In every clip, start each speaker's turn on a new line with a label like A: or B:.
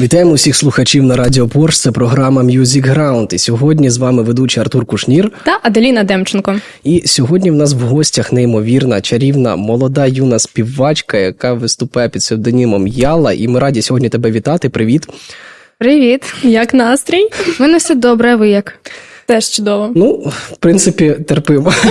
A: Вітаємо усіх слухачів на Радіо Порш. Це програма Music Ground. І сьогодні з вами ведучий Артур Кушнір.
B: Та Аделіна Демченко.
A: І сьогодні в нас в гостях неймовірна, чарівна, молода юна співачка, яка виступає під псевдонімом Яла. І ми раді сьогодні тебе вітати. Привіт.
C: Привіт.
B: Як настрій?
C: У мене все добре, а ви як?
B: Теж чудово.
A: Ну, в принципі, терпимо.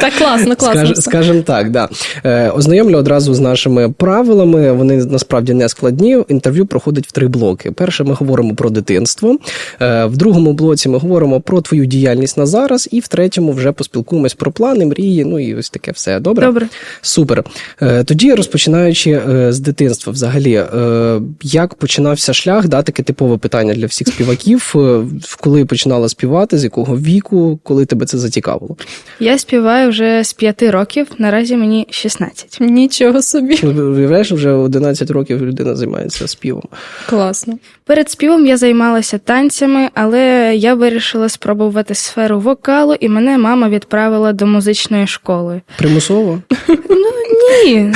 B: Так класно, класно.
A: Скаж, скажем так, да. Е, ознайомлю одразу з нашими правилами. Вони насправді не складні. Інтерв'ю проходить в три блоки. Перше, ми говоримо про дитинство. Е, в другому блоці ми говоримо про твою діяльність на зараз, і в третьому вже поспілкуємось про плани, мрії. Ну і ось таке все. Добре?
C: Добре.
A: Супер. Е, Тоді розпочинаючи е, з дитинства, взагалі, е, як починався шлях, да, таке типове питання для всіх співаків. Е, Коли починала співати, з якого віку, коли тебе це зацікавило?
C: Я співаю вже з п'яти років, наразі мені 16.
B: Нічого собі.
A: Ну, Уявляєш, вже 11 років людина займається співом.
B: Класно.
C: Перед співом я займалася танцями, але я вирішила спробувати сферу вокалу, і мене мама відправила до музичної школи.
A: Примусово?
C: Ну Ні.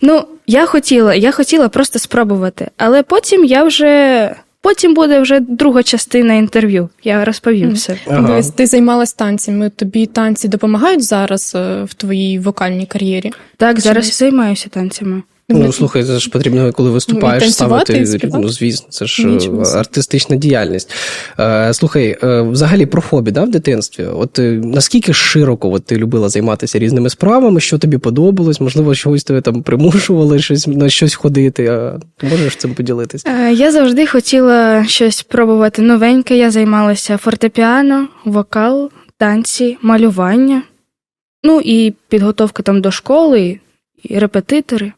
C: Ну, я хотіла, я хотіла просто спробувати, але потім я вже. Потім буде вже друга частина інтерв'ю. Я розповім все.
A: Ага.
B: Дивись, ти займалась танцями. Тобі танці допомагають зараз е, в твоїй вокальній кар'єрі?
C: Так, зараз займаюся танцями.
A: Ну, слухай, це ж потрібно, коли виступаєш, ставити ну, звісно, це ж
B: Нічого
A: е, артистична діяльність. Е, слухай, е, взагалі про хобі да, в дитинстві. От наскільки широко от, ти любила займатися різними справами, що тобі подобалось? Можливо, чогось тебе там примушували щось на щось ходити. А можеш цим поділитись?
C: Е, Я завжди хотіла щось пробувати новеньке. Я займалася фортепіано, вокал, танці, малювання. Ну і підготовка там до школи, і репетитори.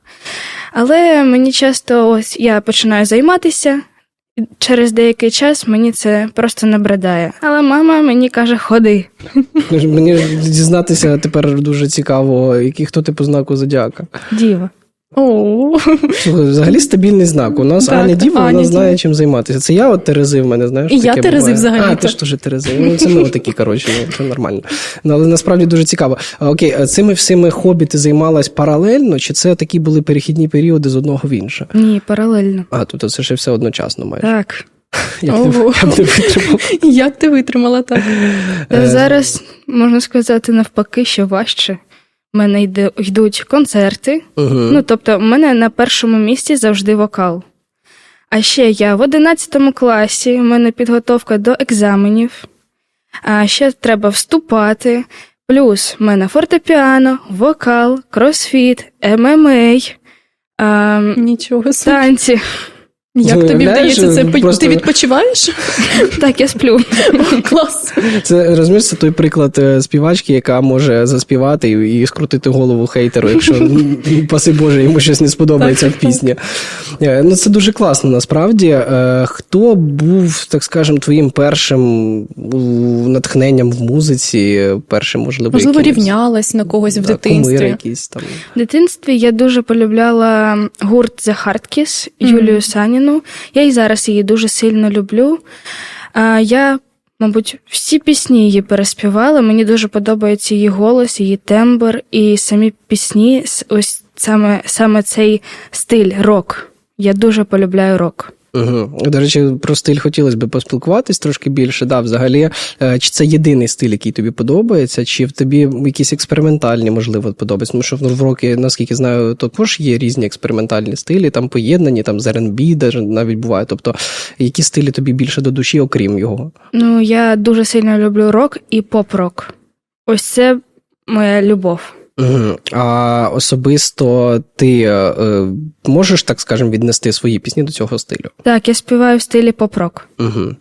C: Але мені часто ось я починаю займатися. і Через деякий час мені це просто набридає. Але мама мені каже: ходи.
A: Мені ж дізнатися тепер дуже цікаво, які хто ти по знаку зодіака.
C: Діва.
A: Взагалі стабільний знак. У нас Аня Діва, вона знає, чим займатися. Це я от Терези в мене, знаєш.
B: І я Терези взагалі,
A: А, ти ж теж Терези. Ну, це ми такі, коротше, ну, це нормально. Ну, але насправді дуже цікаво. Окей, цими всіми хобі ти займалась паралельно, чи це такі були перехідні періоди з одного в інше?
C: Ні, паралельно.
A: А, тут це ще все одночасно майже.
C: Так.
B: Як ти витримала так?
A: Е,
C: зараз можна сказати навпаки, що важче. У мене йде, йдуть концерти.
A: Мгм.
C: Ну, тобто, в мене на першому місці завжди вокал. А ще я в 11 класі, у мене підготовка до екзаменів, а ще треба вступати. Плюс в мене фортепіано, вокал, кросфіт, ММА, а,
B: Нічого собі.
C: танці.
B: Як тобі вдається це?
A: просто-
B: Ти відпочиваєш?
C: Так, я сплю.
B: Клас.
A: Це розумієш, це той приклад е, співачки, яка може заспівати і, і скрутити голову хейтеру, якщо паси Боже, йому щось не сподобається в пісні. Е, Ну це дуже класно. Насправді, Е, хто був, так скажем, твоїм першим натхненням в музиці, першим, можливо,
B: Можливо,
A: якимось,
B: рівнялась на когось в
A: да,
B: дитинстві.
A: якийсь там.
C: В дитинстві я дуже полюбляла гурт The Hard Kiss
B: Мгм.
C: Юлію Саніну. Я і зараз її дуже сильно люблю. Я, мабуть, всі пісні її переспівала. Мені дуже подобається її голос, її тембр і самі пісні, ось саме, саме цей стиль рок. Я дуже полюбляю рок.
A: Угу. До речі, про стиль хотілося б поспілкуватись трошки більше. Да, взагалі, е, чи це єдиний стиль, який тобі подобається, чи в тобі якісь експериментальні, можливо, подобаються? Тому що в роки, наскільки знаю, також є різні експериментальні стилі, там поєднані, там з R&B даже навіть буває. Тобто, які стилі тобі більше до душі, окрім його?
C: Ну, я дуже сильно люблю рок і поп-рок. Ось це моя любов.
A: Угу. А особисто ти е, е, можеш, так скажемо, віднести свої пісні до цього стилю?
C: Так, я співаю в стилі поп-рок.
A: Угу.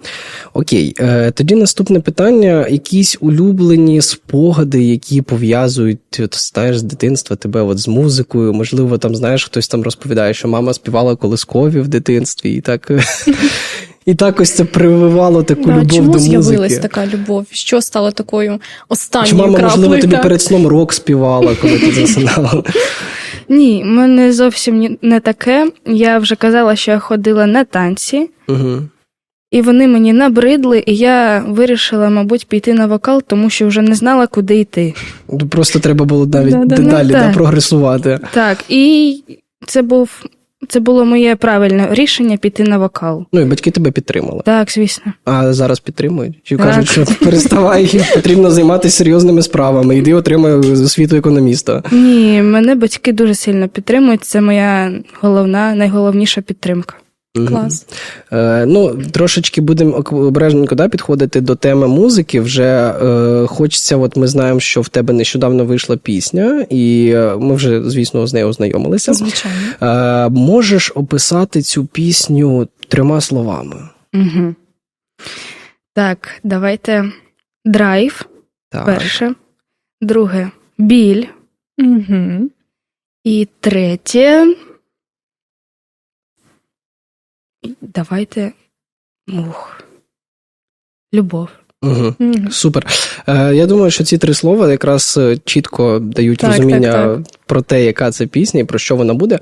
A: Окей, е, тоді наступне питання: якісь улюблені спогади, які пов'язують от, знаєш, з дитинства тебе от, з музикою. Можливо, там знаєш, хтось там розповідає, що мама співала колискові в дитинстві, і так, і так ось це прививало таку
B: Да,
A: любов
B: чому
A: до
B: з'явилась
A: музики.
B: така любов? Що стало такою останньою
A: Чи мама,
B: краплею?
A: можливо, тобі
B: так?
A: перед сном рок співала, коли ти засинала?
C: Ні, в мене зовсім не таке. Я вже казала, що я ходила на танці,
A: Угу.
C: і вони мені набридли, і я вирішила, мабуть, піти на вокал, тому що вже не знала, куди йти.
A: Просто треба було навіть
B: Да-да.
A: далі
C: Ну,
A: да, прогресувати.
C: Так, і це був це було моє правильне рішення піти на вокал.
A: Ну і батьки тебе підтримали.
C: Так, звісно.
A: А зараз підтримують? Чи
C: Так.
A: кажуть, що переставай, потрібно займатися серйозними справами, іди отримай освіту економіста.
C: Ні, мене батьки дуже сильно підтримують. Це моя головна, найголовніша підтримка.
B: Клас.
A: Е, ну, трошечки будемо обережненько да, підходити до теми музики. Вже е, хочеться, от ми знаємо, що в тебе нещодавно вийшла пісня, і е, ми вже, звісно, з нею ознайомилися.
B: Звичайно.
A: Е, можеш описати цю пісню трьома словами?
C: Угу. Так, давайте драйв
A: Так.
C: перше. Друге біль.
B: Угу.
C: І третє. Давайте. Ух. Любов.
A: Угу.
B: Угу.
A: Супер. Е, я думаю, що ці три слова якраз е, чітко дають
B: Так,
A: розуміння
B: так,
A: про те, яка це пісня і про що вона буде.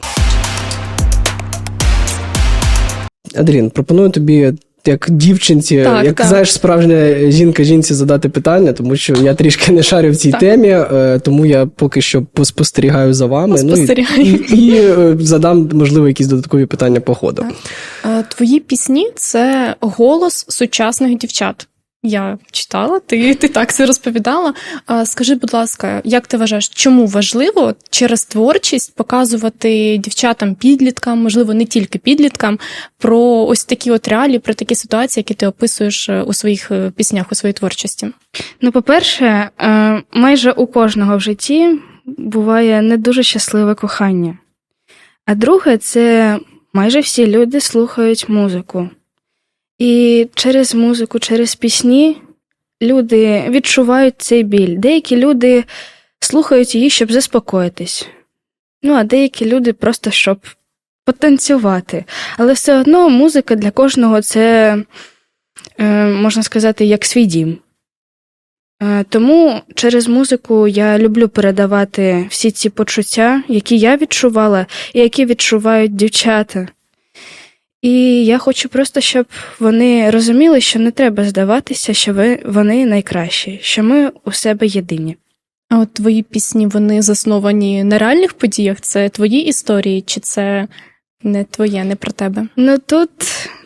A: Адрін, пропоную тобі. Як дівчинці,
B: Так,
A: як
B: так.
A: знаєш, справжня жінка жінці задати питання, тому що я трішки не шарю в цій
B: Так.
A: темі, е, тому я поки що поспостерігаю за вами. Ну, і, і, і е, задам, можливо, якісь додаткові питання по ходу.
B: Так. Е, Твої пісні це голос сучасних дівчат. Я читала, ти, ти так це розповідала. А Скажи, будь ласка, як ти вважаєш, чому важливо через творчість показувати дівчатам, підліткам, можливо, не тільки підліткам, про ось такі от реалії, про такі ситуації, які ти описуєш е, у своїх е, піснях, у своїй творчості?
C: Ну, по-перше, е, майже у кожного в житті буває не дуже щасливе кохання. А друге, це майже всі люди слухають музику. І через музику, через пісні люди відчувають цей біль. Деякі люди слухають її, щоб заспокоїтись. Ну, а деякі люди просто щоб потанцювати. Але все одно музика для кожного це, е, можна сказати, як свій дім. Е, Тому через музику я люблю передавати всі ці почуття, які я відчувала, і які відчувають дівчата. І я хочу просто, щоб вони розуміли, що не треба здаватися, що ви, вони найкращі, що ми у себе єдині.
B: А от твої пісні вони засновані на реальних подіях? Це твої історії, чи це не твоє, не про тебе?
C: Ну тут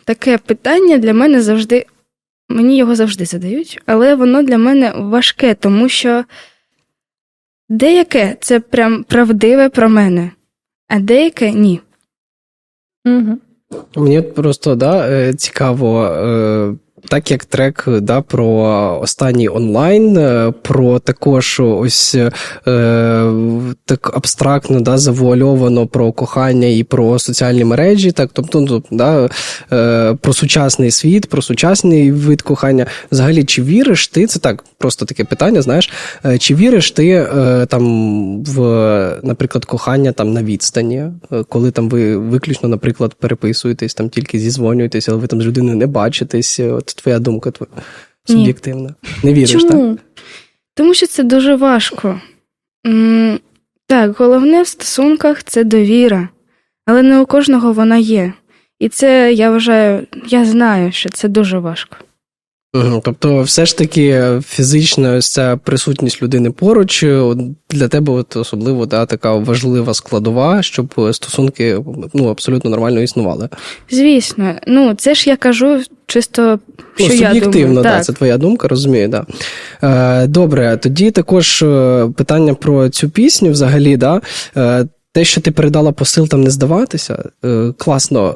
C: таке питання для мене завжди. Мені його завжди задають, але воно для мене важке, тому що деяке це прям правдиве про мене, а деяке ні.
B: Угу.
A: Мені просто да, е, цікаво, е, так як трек да, про останній онлайн, е, про також ось е, так абстрактно, да, завуальовано про кохання і про соціальні мережі, так, тобто ну, да, е, про сучасний світ, про сучасний вид кохання. Взагалі, чи віриш ти? Це так, просто таке питання, знаєш, е, чи віриш ти е, там в, наприклад, кохання там на відстані, е, коли там ви виключно, наприклад, переписуєтесь, там тільки зізвонюєтесь, але ви там з людиною не бачитесь. От твоя думка твоя
C: Ні.
A: суб'єктивна. Не віриш, так?
C: Тому що це дуже важко. М, Так, головне в стосунках це довіра, але не у кожного вона є. І це я вважаю, я знаю, що це дуже важко.
A: Тобто, все ж таки фізична ось ця присутність людини поруч е, для тебе от особливо да, така важлива складова, щоб стосунки ну, абсолютно нормально існували.
C: Звісно, ну це ж я кажу чисто, що
A: ну,
C: я
A: суб'єктивно,
C: думаю.
A: да, це твоя думка, розумію, да. Е, добре, тоді також е, питання про цю пісню взагалі, да. Е, те, що ти передала посил там не здаватися, е, класно.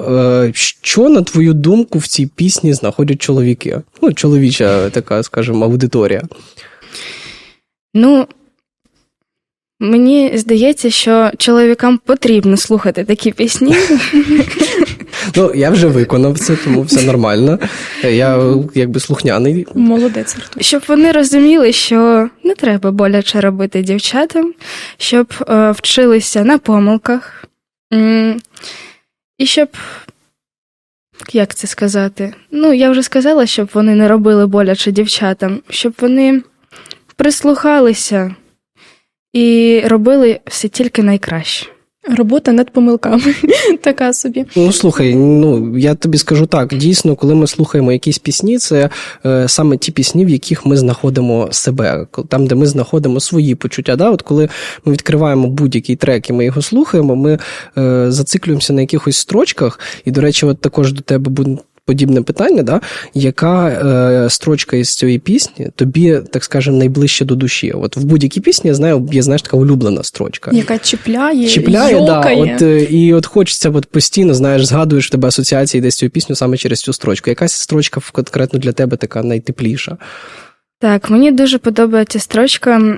A: Е, що, на твою думку, в цій пісні знаходять чоловіки? Ну, чоловіча така, скажімо, аудиторія.
C: Ну, мені здається, що чоловікам потрібно слухати такі пісні.
A: Ну, я вже виконав це, тому все нормально. Я якби слухняний.
B: Молодець, Артур.
C: Щоб вони розуміли, що не треба боляче робити дівчатам, щоб е, вчилися на помилках. І щоб. Як це сказати? Ну, я вже сказала, щоб вони не робили боляче дівчатам, щоб вони прислухалися і робили все тільки найкраще.
B: Робота над помилками. така собі.
A: Ну слухай, ну я тобі скажу так: дійсно, коли ми слухаємо якісь пісні, це е, саме ті пісні, в яких ми знаходимо себе, там, де ми знаходимо свої почуття. Да? От коли ми відкриваємо будь-який трек і ми його слухаємо, ми е, зациклюємося на якихось строчках. І, до речі, от також до тебе буде. Подібне питання, да? яка е, строчка із цієї пісні тобі, так скажемо, найближче до душі? От в будь-якій пісні я знаю, є знаєш така улюблена строчка.
B: Яка чіпляє,
A: Чіпляє, да, от, е, і от хочеться от постійно, знаєш, згадуєш в тебе асоціації десь цю пісню саме через цю строчку. Якась строчка конкретно для тебе така найтепліша.
C: Так, мені дуже подобається строчка.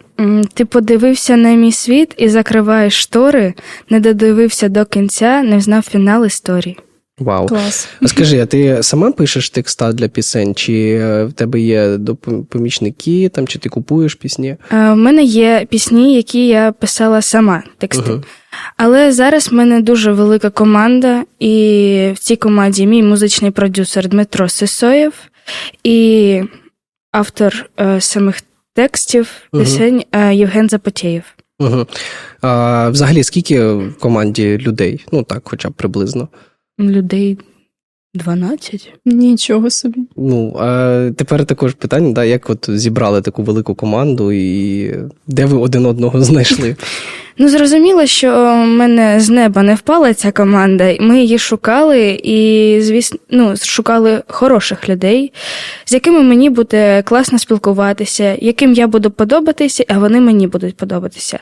C: Ти подивився на мій світ і закриваєш штори, не додивився до кінця, не знав фінал історії.
A: Вау.
B: Клас.
A: А скажи, а ти сама пишеш текста для пісень, чи е, в тебе є помічники, там, чи ти купуєш пісні?
C: Е, В мене є пісні, які я писала сама, тексти.
A: Мгм.
C: Але зараз в мене дуже велика команда, і в цій команді мій музичний продюсер Дмитро Сисоєв і автор е, самих текстів пісень е, Євген Запотєєв.
A: Угу. А, взагалі, скільки в команді людей? Ну так, хоча б приблизно.
C: Людей 12.
B: Нічого собі.
A: Ну, а тепер також питання, да, як от зібрали таку велику команду і де ви один одного знайшли?
C: Ну, зрозуміло, що в мене з неба не впала ця команда. Ми її шукали і, звісно, ну, шукали хороших людей, з якими мені буде класно спілкуватися, яким я буду подобатися, а вони мені будуть подобатися.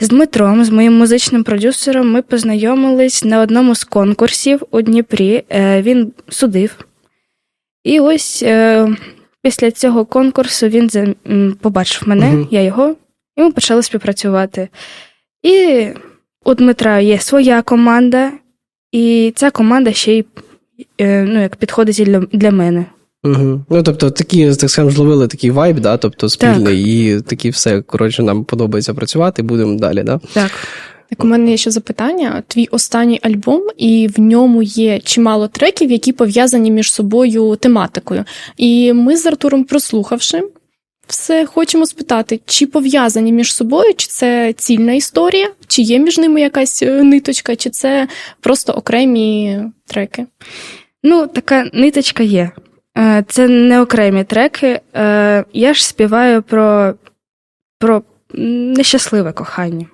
C: З Дмитром, з моїм музичним продюсером, ми познайомились на одному з конкурсів у Дніпрі. Е, Він судив. І ось е, після цього конкурсу він побачив мене, я його, і ми почали співпрацювати. І у Дмитра є своя команда, і ця команда ще й е, ну, як підходить для, для мене.
A: Угу. Ну, тобто, такі, так скажемо, зловили такий вайб, да, тобто спільний, і такі все, коротше, нам подобається працювати, будемо далі, да?
C: Так.
B: Так, у мене є ще запитання. Твій останній альбом, і в ньому є чимало треків, які пов'язані між собою тематикою. І ми з Артуром, прослухавши, все хочемо спитати, чи пов'язані між собою, чи це цільна історія, чи є між ними якась е, ниточка, чи це просто окремі треки.
C: Ну, така ниточка є. Е, Це не окремі треки. Е, Я ж співаю про, про нещасливе кохання.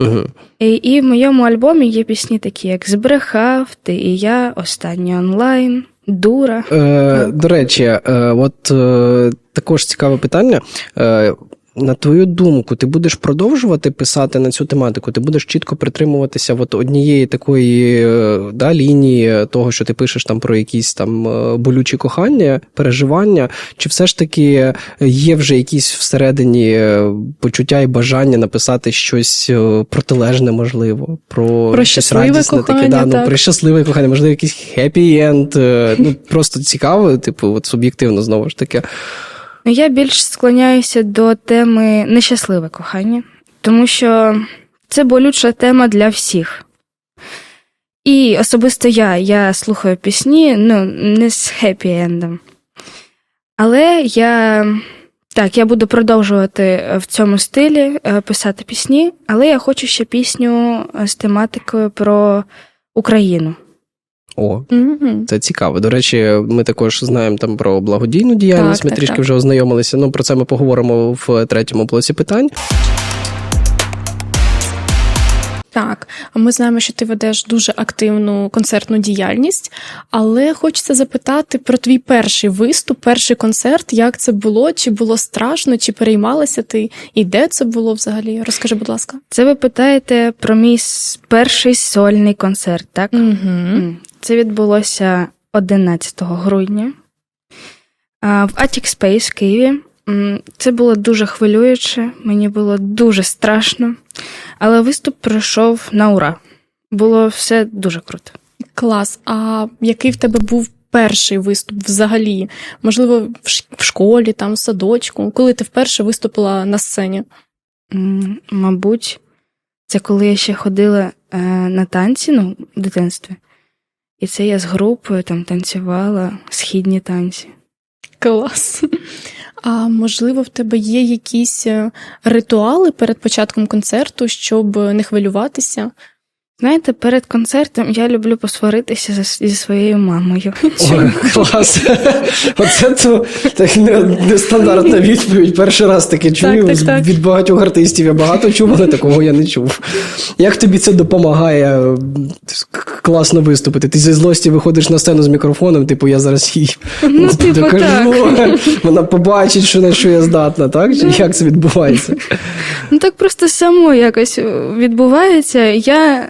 A: Угу.
C: І, і в моєму альбомі є пісні такі, як Збрехав, Ти і я, Останній онлайн, Дура.
A: Е, до речі, е, от е, також цікаве питання. Е, на твою думку, ти будеш продовжувати писати на цю тематику? Ти будеш чітко притримуватися от однієї такої е, да, лінії того, що ти пишеш там про якісь там е, болючі кохання, переживання, чи все ж таки є вже якісь всередині е, почуття і бажання написати щось протилежне, можливо, про,
B: Про
A: щось радісне таке,
B: кохання,
A: да, ну,
B: так.
A: про щасливе кохання, можливо, якийсь хеппі-енд. е, Ну просто цікаво, типу, от суб'єктивно знову ж таки.
C: Ну, Я більш склоняюся до теми нещасливе кохання, тому що це болюча тема для всіх. І особисто я, я слухаю пісні, ну, не з хеппі-ендом. Але я так, я буду продовжувати в цьому стилі е, писати пісні, але я хочу ще пісню е, з тематикою про Україну.
A: О,
B: Угу.
A: це цікаво. До речі, ми також знаємо там про благодійну діяльність.
B: Так,
A: ми
B: так,
A: трішки
B: так.
A: вже ознайомилися. Ну про це ми поговоримо в третьому блоці питань.
B: Так, а ми знаємо, що ти ведеш дуже активну концертну діяльність, але хочеться запитати про твій перший виступ, перший концерт, як це було, чи було страшно, чи переймалася ти, і де це було взагалі? Розкажи, будь ласка.
C: Це ви питаєте про мій перший сольний концерт, так?
B: Угу.
C: Це відбулося 11 грудня в Attic Space в Києві. Це було дуже хвилююче, мені було дуже страшно, але виступ пройшов на ура. Було все дуже круто.
B: Клас. А який в тебе був перший виступ взагалі? Можливо, в школі, там, в садочку, коли ти вперше виступила на сцені?
C: Мабуть, це коли я ще ходила е, на танці, ну, в дитинстві. І це я з групою там танцювала східні танці.
B: Клас. А можливо, в тебе є якісь е, ритуали перед початком концерту, щоб не хвилюватися?
C: Знаєте, перед концертом я люблю посваритися зі, своєю мамою.
A: Ой, клас. Оце то так не- нестандартна відповідь. Перший раз таке чую
B: так,
A: з-
B: так.
A: від багатьох артистів. Я багато чув, але такого я не чув. Як тобі це допомагає класно виступити? Ти зі злості виходиш на сцену з мікрофоном, типу, я зараз їй
C: Ну, типу,
A: докажу. Вона побачить, що на що я здатна, так? Чи як це відбувається?
C: Ну так просто само якось відбувається. Я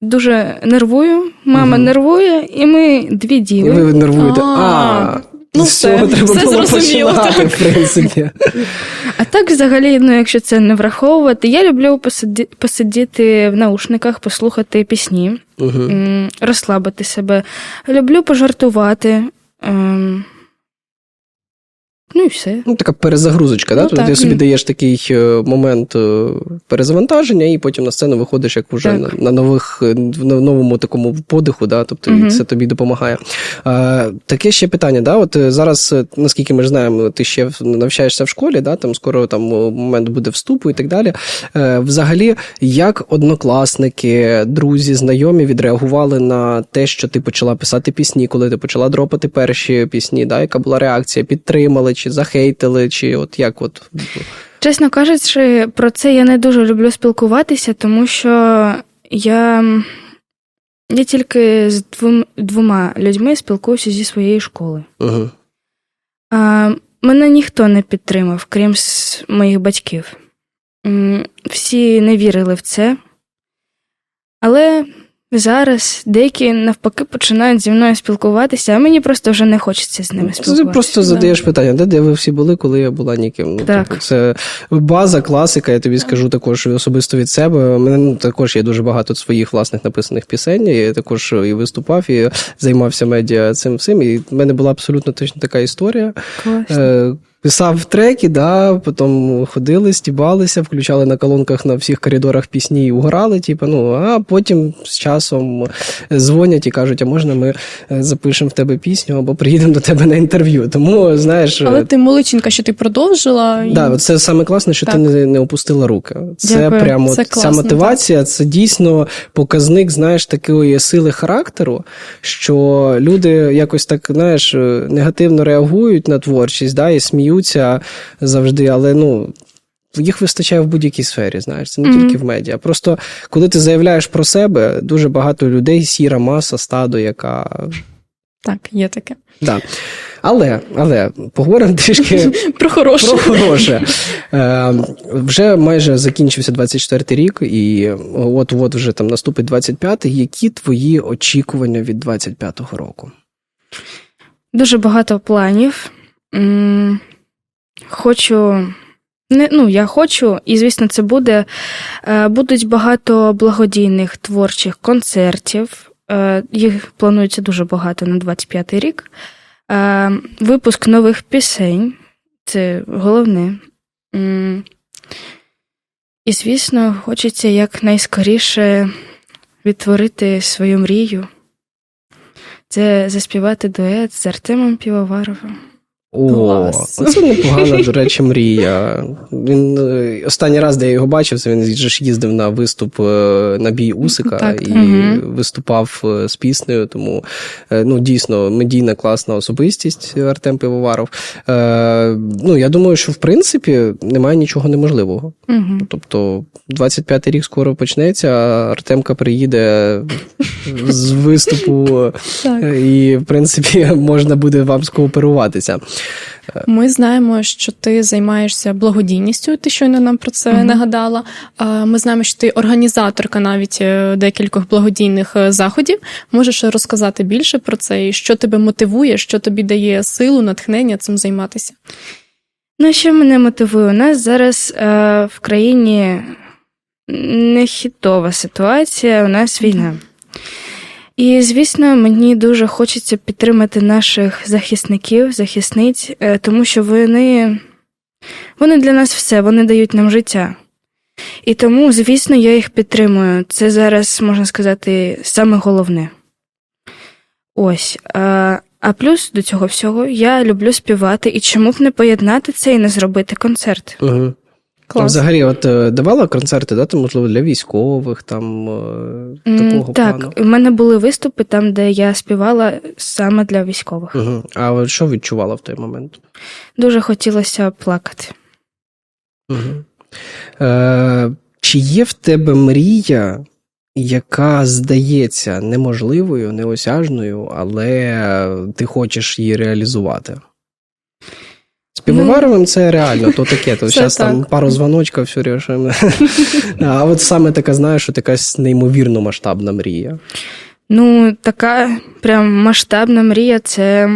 C: дуже нервую, мама
A: Мгм.
C: нервує, і ми дві
A: І
C: діви.
A: ви нервуєте.
B: А,
A: А,
B: ну
A: з цього
B: все,
A: треба
B: все
A: було
B: зрозуміло,
A: починати,
B: так.
A: в принципі.
C: А так, взагалі, ну, якщо це не враховувати, я люблю посиді- посидіти в наушниках, послухати пісні,
A: Угу.
C: розслабити себе. Люблю пожартувати. ем, Ну і все.
A: Ну, така перезагрузочка, да?
B: Ну,
A: Тобто
B: так.
A: ти собі даєш такий е, момент е, перезавантаження, і потім на сцену виходиш як вже на, на нових е, на новому такому подиху, да? тобто
C: Мгм.
A: це тобі допомагає. Е, таке ще питання, да? От зараз, наскільки ми ж знаємо, ти ще навчаєшся в школі, да? там скоро там момент буде вступу і так далі. Е, взагалі, як однокласники, друзі, знайомі відреагували на те, що ти почала писати пісні, коли ти почала дропати перші пісні, да? яка була реакція? Підтримали, чи захейтили, чи от як от
C: Чесно кажучи, про це я не дуже люблю спілкуватися, тому що я, я тільки з двом, двома людьми спілкуюся зі своєї школи.
A: угу.
C: А, мене ніхто не підтримав, крім моїх батьків. Всі не вірили в це. Але зараз деякі навпаки починають зі мною спілкуватися, а мені просто вже не хочеться з ними спілкуватися.
A: Ти просто задаєш питання, де, де ви всі були, коли я була ніким. Ну,
C: Так.
A: типу, це база, класика, я тобі скажу також особисто від себе. У мене ну, також є дуже багато своїх власних написаних пісень. Я також і виступав, і займався медіа цим всім. І в мене була абсолютно точно така історія.
C: Класно.
A: Е, Писав треки, да, потім ходили, стібалися, включали на колонках на всіх коридорах пісні і угорали, типу, ну, а потім з часом дзвонять і кажуть, а можна ми е, запишемо в тебе пісню або приїдемо до тебе на інтерв'ю. Тому, знаєш,
B: Але
A: е,
B: ти молодчинка, що ти продовжила. і-
A: Да, це саме класне, що ти не, не опустила руки. Це
C: Дякую.
A: прямо
B: Це
A: от ця
B: класно,
A: мотивація, це дійсно показник, знаєш, такої сили характеру, що люди якось так, знаєш, е, негативно реагують на творчість, да, і сміються завжди, але ну. Їх вистачає в будь-якій сфері, знаєш, це не
C: Мгм.
A: тільки в медіа. Просто коли ти заявляєш про себе, дуже багато людей, сіра маса, стадо, яка.
B: Так, є таке.
A: Да. Але, але поговоримо трішки
B: Про хороше.
A: про хороше. Е, вже майже закінчився 24-й рік, і от-от вже там наступить 25-й. Які твої очікування від 25-го року?
C: Дуже багато планів. М, Хочу. Не, ну, я хочу, і звісно, це буде. Е, Будуть багато благодійних творчих концертів. Е, Їх планується дуже багато на 25-й рік. Е, Випуск нових пісень це головне. І, звісно, хочеться якнайскоріше відтворити свою мрію. Це заспівати дует з Артемом Півоваровим.
A: О, це непогана, до речі, мрія. Він е, останній раз, де я його бачив, це він ж їздив на виступ е, на бій Усика
B: Так,
A: і
C: Мгм.
A: виступав е, з піснею. Тому ну дійсно медійна класна особистість Артем Пивоваров. Е, Ну я думаю, що в принципі немає нічого неможливого.
C: Угу.
A: Тобто 25-й рік скоро почнеться, а Артемка приїде з виступу, і, в принципі, можна буде вам скооперуватися.
B: Ми знаємо, що ти займаєшся благодійністю. Ти щойно нам про це
C: Мгм.
B: нагадала. Ми знаємо, що ти організаторка навіть е, декількох благодійних е, заходів. Можеш розказати більше про це і що тебе мотивує, що тобі дає силу, натхнення цим займатися?
C: Ну, що мене мотивує? У нас зараз е, в країні нехітова ситуація, у нас війна. І, звісно, мені дуже хочеться підтримати наших захисників, захисниць, е, тому що вони, вони для нас все, вони дають нам життя. І тому, звісно, я їх підтримую. Це зараз, можна сказати, саме головне. Ось. А, а плюс до цього всього я люблю співати, і чому б не поєднати це і не зробити концерт?
A: Угу.
B: Клас.
A: Взагалі, от е, давала концерти, да, там, можливо, для військових, там е, такого
C: так,
A: плану.
C: в мене були виступи там, де я співала саме для військових.
A: Угу. А що відчувала в той момент?
C: Дуже хотілося плакати.
A: Угу. Е, чи є в тебе мрія, яка здається неможливою, неосяжною, але ти хочеш її реалізувати? Півоваровим це реально, то таке, то зараз там пару дзвоночків, все рішимо. А от саме така, знаєш, що якась неймовірно масштабна мрія.
C: Ну, така прям масштабна мрія це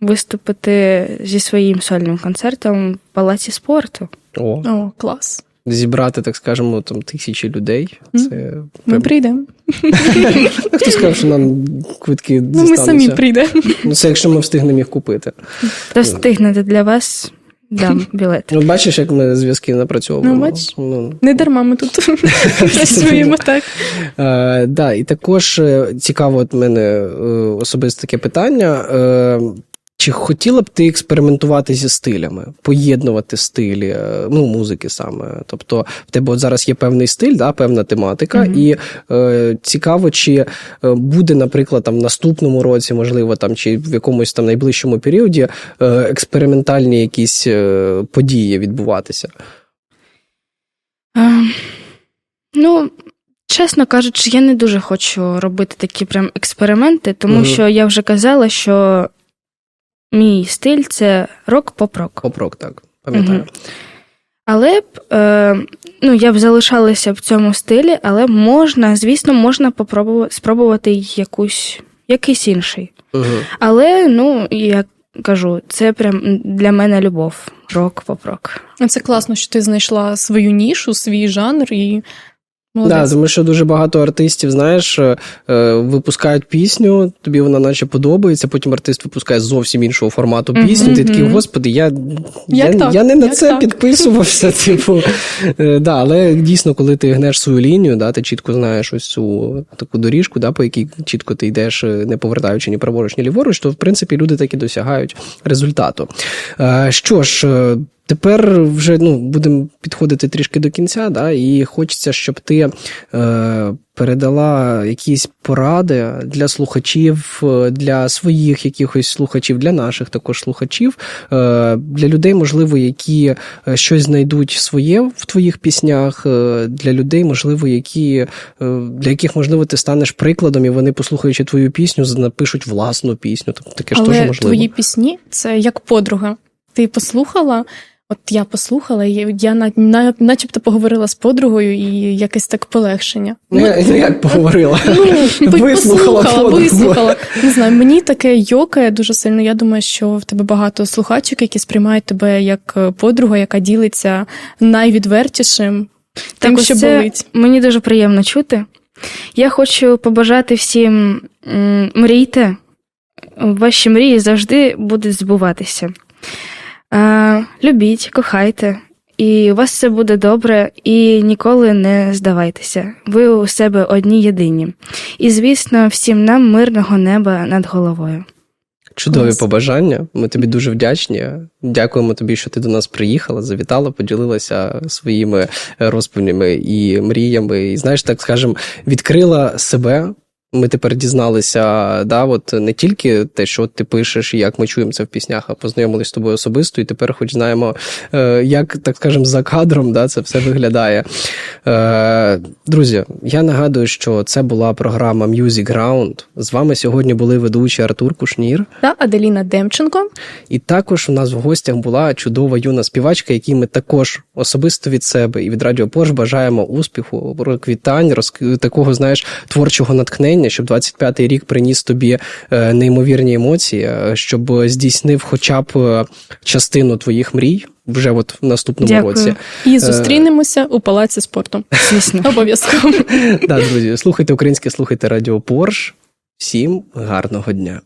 C: виступити зі своїм сольним концертом в палаці спорту.
A: О,
B: О, клас.
A: Зібрати, так скажемо, там тисячі людей. Це
B: Ми прийдемо.
A: Хто сказав, що нам квитки
B: Ну, ми самі прийдемо.
A: Ну, це якщо ми встигнемо їх купити.
C: То встигнете для вас дам білет.
A: От бачиш, як ми зв'язки напрацьовуємо.
B: Ну, бачиш.
A: Ну,
B: Не дарма ми тут працюємо так.
A: Е, да, і також е, цікаво от мене е, особисте таке питання. Чи хотіла б ти експериментувати зі стилями, поєднувати стилі, е, ну, музики саме? Тобто, в тебе от зараз є певний стиль, да, певна тематика,
C: Мгм.
A: і е, цікаво, чи е, буде, наприклад, там в наступному році, можливо, там чи в якомусь там найближчому періоді е, експериментальні якісь е, події відбуватися.
C: А, ну, чесно кажучи, я не дуже хочу робити такі прям експерименти, тому
A: Мгм.
C: що я вже казала, що мій стиль це рок-поп-рок.
A: Попрок, так, пам'ятаю.
C: Мгм. Але б, е, ну, я б залишалася в цьому стилі, але можна, звісно, можна попробувати спробувати якусь, якийсь інший.
A: Угу.
C: Але, ну, я кажу, це прям для мене любов. Рок, поп-рок.
B: Ну, Це класно, що ти знайшла свою нішу, свій жанр і
A: Да, тому що дуже багато артистів, знаєш, е, е, випускають пісню, тобі вона наче подобається, потім артист випускає зовсім іншого формату пісню. Ти такий, господи, я, я,
B: так?
A: я не на
B: Як
A: це
B: так?»
A: підписувався. Типу, Е, да, але дійсно, коли ти гнеш свою лінію, да, ти чітко знаєш ось цю таку доріжку, да, по якій чітко ти йдеш, не повертаючи ні праворуч, ні ліворуч, то в принципі люди таки досягають результату. Що ж. Тепер вже ну, будемо підходити трішки до кінця, да, і хочеться, щоб ти е, передала якісь поради для слухачів, е, для своїх якихось слухачів, для наших також слухачів, е, для людей, можливо, які е, щось знайдуть своє в твоїх піснях, е, для людей, можливо, які, е, для яких, можливо, ти станеш прикладом, і вони, послухаючи твою пісню, напишуть власну пісню. Тобто таке ж теж можливо.
B: твої пісні це як подруга. Ти послухала, от я послухала, і я на, на, начебто поговорила з подругою, і якесь так полегшення.
A: Ну, я, ну, як поговорила.
B: Ну,
A: Вислухала подругу.
B: вислухала. Не знаю, мені таке йокає дуже сильно. Я думаю, що в тебе багато слухачок, які сприймають тебе як е, подруга, яка ділиться найвідвертішим. Тим, що
C: це
B: болить.
C: Мені дуже приємно чути. Я хочу побажати всім мрійте. Ваші мрії завжди будуть збуватися. А, любіть, кохайте, і у вас все буде добре, і ніколи не здавайтеся. Ви у себе одні єдині. І, звісно, всім нам мирного неба над головою.
A: Чудові
B: Клас.
A: побажання. Ми тобі дуже вдячні. Дякуємо тобі, що ти до нас приїхала, завітала, поділилася своїми е, розповідями і мріями. І знаєш, так скажем, відкрила себе. Ми тепер дізналися, да, от не тільки те, що ти пишеш і як ми чуємо це в піснях, а познайомилися з тобою особисто, і тепер хоч знаємо, е, як, так скажем, за кадром да, це все виглядає. Е, Друзі, я нагадую, що це була програма Music Ground. З вами сьогодні були ведучі Артур Кушнір.
B: Та Аделіна Демченко.
A: І також у нас в гостях була чудова юна співачка, якій ми також особисто від себе і від Радіо Порш бажаємо успіху, проквітань, розк... такого, знаєш, творчого натхнення, щоб 25-й рік приніс тобі е, неймовірні емоції, е, щоб здійснив хоча б е, частину твоїх мрій вже от в наступному
C: Дякую.
A: році.
B: І зустрінемося у палаці спорту.
C: Звісно.
B: Обов'язково.
A: Да, друзі, слухайте українське, слухайте Радіо Порш. Всім гарного дня.